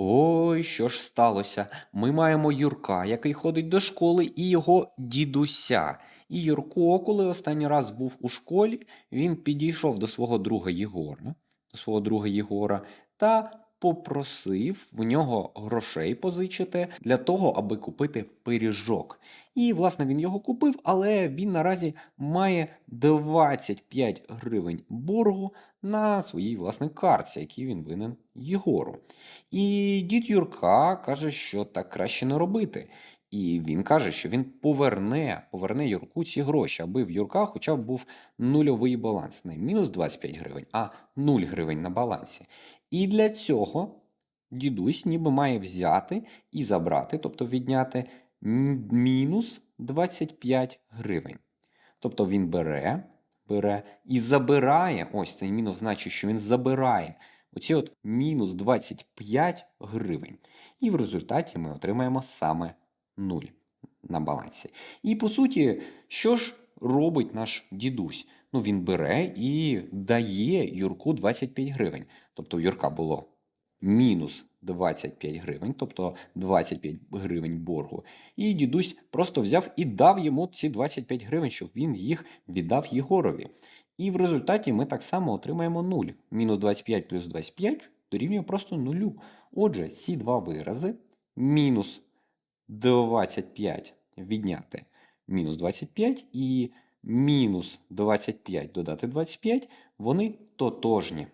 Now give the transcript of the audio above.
Ой, що ж сталося? Ми маємо Юрка, який ходить до школи, і його дідуся. І Юрко, коли останній раз був у школі, він підійшов до свого друга Єгора, до свого друга Єгора, та попросив в нього грошей позичити для того, аби купити пиріжок. І, власне, він його купив, але він наразі має 25 гривень боргу на своїй власне картці, який він винен Єгору. І дід Юрка каже, що так краще не робити. І він каже, що він поверне, поверне Юрку ці гроші, аби в Юрка хоча б був нульовий баланс. Не мінус 25 гривень, а 0 гривень на балансі. І для цього дідусь ніби має взяти і забрати, тобто відняти мінус 25 гривень. Тобто він бере, бере і забирає, ось цей мінус значить, що він забирає оці от мінус 25 гривень. І в результаті ми отримаємо саме 0 на балансі. І по суті, що ж робить наш дідусь? Ну, він бере і дає Юрку 25 гривень. Тобто у Юрка було мінус 25 гривень, тобто 25 гривень боргу. І дідусь просто взяв і дав йому ці 25 гривень, щоб він їх віддав Єгорові. І в результаті ми так само отримаємо 0. Мінус 25 плюс 25 дорівнює просто нулю. Отже, ці два вирази мінус 25 відняти мінус 25 і мінус 25 додати 25, вони тотожні.